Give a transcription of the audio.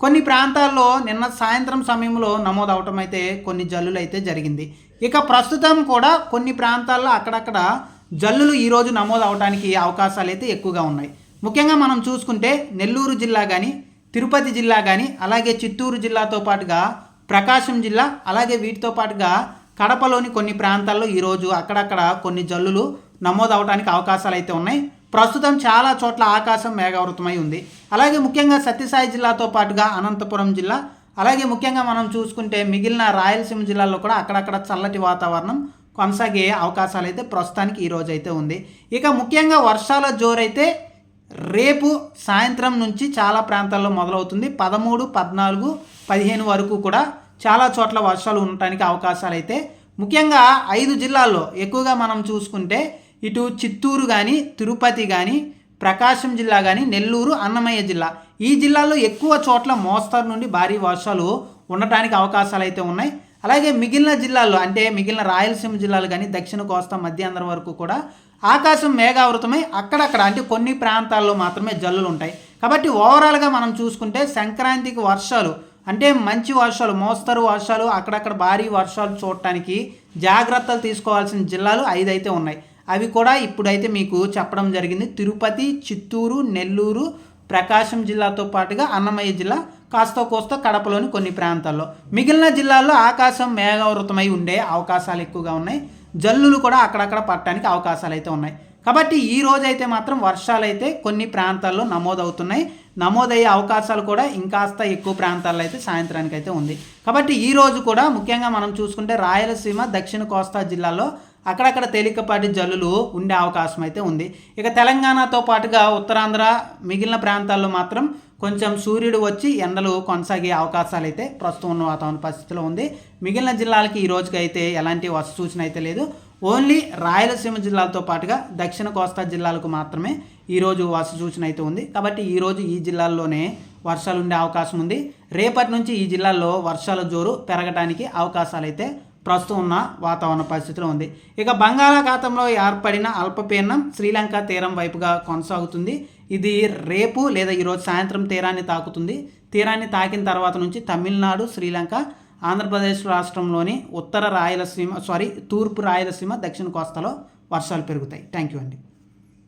కొన్ని ప్రాంతాల్లో నిన్న సాయంత్రం సమయంలో నమోదు అవటం అయితే కొన్ని జల్లులు అయితే జరిగింది. ఇక ప్రస్తుతం కూడా కొన్ని ప్రాంతాల్లో అక్కడక్కడ జల్లులు ఈరోజు నమోదు అవడానికి అవకాశాలు అయితే ఎక్కువగా ఉన్నాయి. ముఖ్యంగా మనం చూసుకుంటే నెల్లూరు జిల్లా కానీ తిరుపతి జిల్లా కానీ అలాగే చిత్తూరు జిల్లాతో పాటుగా ప్రకాశం జిల్లా అలాగే వీటితో పాటుగా కడపలోని కొన్ని ప్రాంతాల్లో ఈరోజు అక్కడక్కడ కొన్ని జల్లులు నమోదు అవడానికి అవకాశాలు అయితే ఉన్నాయి. ప్రస్తుతం చాలా చోట్ల ఆకాశం మేఘావృతమై ఉంది. అలాగే ముఖ్యంగా సత్యసాయి జిల్లాతో పాటుగా అనంతపురం జిల్లా అలాగే ముఖ్యంగా మనం చూసుకుంటే మిగిలిన రాయలసీమ జిల్లాలో కూడా అక్కడక్కడ చల్లటి వాతావరణం కొనసాగే అవకాశాలు అయితే ప్రస్తుతానికి ఈరోజు అయితే ఉంది. ఇక ముఖ్యంగా వర్షాల జోరైతే రేపు సాయంత్రం నుంచి చాలా ప్రాంతాల్లో మొదలవుతుంది. పదమూడు పద్నాలుగు పదిహేను వరకు కూడా చాలా చోట్ల వర్షాలు ఉండటానికి అవకాశాలు అయితే ముఖ్యంగా ఐదు జిల్లాల్లో ఎక్కువగా మనం చూసుకుంటే ఇటు చిత్తూరు కానీ తిరుపతి కానీ ప్రకాశం జిల్లా కానీ నెల్లూరు అన్నమయ్య జిల్లా. ఈ జిల్లాల్లో ఎక్కువ చోట్ల మోస్తరు నుండి భారీ వర్షాలు ఉండటానికి అవకాశాలు అయితే ఉన్నాయి. అలాగే మిగిలిన జిల్లాల్లో అంటే మిగిలిన రాయలసీమ జిల్లాలు కానీ దక్షిణ కోస్తా మధ్యాంధ్ర వరకు కూడా ఆకాశం మేఘావృతమై అక్కడక్కడ అంటే కొన్ని ప్రాంతాల్లో మాత్రమే జల్లులు ఉంటాయి. కాబట్టి ఓవరాల్గా మనం చూసుకుంటే సంక్రాంతికి వర్షాలు అంటే మంచి వర్షాలు మోస్తరు వర్షాలు అక్కడక్కడ భారీ వర్షాలు చూడటానికి జాగ్రత్తలు తీసుకోవాల్సిన జిల్లాలు ఐదు అయితే ఉన్నాయి. అవి కూడా ఇప్పుడైతే మీకు చెప్పడం జరిగింది. తిరుపతి చిత్తూరు నెల్లూరు ప్రకాశం జిల్లాతో పాటుగా అన్నమయ్య జిల్లా కాస్త కోస్త కడపలోని కొన్ని ప్రాంతాల్లో. మిగిలిన జిల్లాల్లో ఆకాశం మేఘావృతమై ఉండే అవకాశాలు ఎక్కువగా ఉన్నాయి. జల్లులు కూడా అక్కడక్కడ పట్టడానికి అవకాశాలు అయితే ఉన్నాయి. కాబట్టి ఈ రోజైతే మాత్రం వర్షాలు అయితే కొన్ని ప్రాంతాల్లో నమోదవుతున్నాయి. నమోదయ్యే అవకాశాలు కూడా ఇంకాస్త ఎక్కువ ప్రాంతాల్లో అయితే సాయంత్రానికి అయితే ఉంది. కాబట్టి ఈ రోజు కూడా ముఖ్యంగా మనం చూసుకుంటే రాయలసీమ దక్షిణ కోస్తా జిల్లాలో అక్కడక్కడ తేలికపాటి జల్లులు ఉండే అవకాశం అయితే ఉంది. ఇక తెలంగాణతో పాటుగా ఉత్తరాంధ్ర మిగిలిన ప్రాంతాల్లో మాత్రం కొంచెం సూర్యుడు వచ్చి ఎండలు కొనసాగే అవకాశాలు అయితే ప్రస్తుతం ఉన్న వాతావరణ పరిస్థితిలో ఉంది. మిగిలిన జిల్లాలకి ఈ రోజుకి అయితే ఎలాంటి వర్ష సూచన అయితే లేదు. ఓన్లీ రాయలసీమ జిల్లాలతో పాటుగా దక్షిణ కోస్తా జిల్లాలకు మాత్రమే ఈరోజు వర్ష సూచన అయితే ఉంది. కాబట్టి ఈరోజు ఈ జిల్లాల్లోనే వర్షాలు ఉండే అవకాశం ఉంది. రేపటి నుంచి ఈ జిల్లాల్లో వర్షాల జోరు పెరగడానికి అవకాశాలు అయితే ప్రస్తుతం ఉన్న వాతావరణ పరిస్థితిలో ఉంది. ఇక బంగాళాఖాతంలో ఏర్పడిన అల్పపీడనం శ్రీలంక తీరం వైపుగా కొనసాగుతుంది. ఇది రేపు లేదా ఈరోజు సాయంత్రం తీరాన్ని తాకుతుంది. తీరాన్ని తాకిన తర్వాత నుంచి తమిళనాడు శ్రీలంక ఆంధ్రప్రదేశ్ రాష్ట్రంలోని ఉత్తర రాయలసీమ సారీ తూర్పు రాయలసీమ దక్షిణ కోస్తాలో వర్షాలు పెరుగుతాయి. థ్యాంక్ యూ అండి.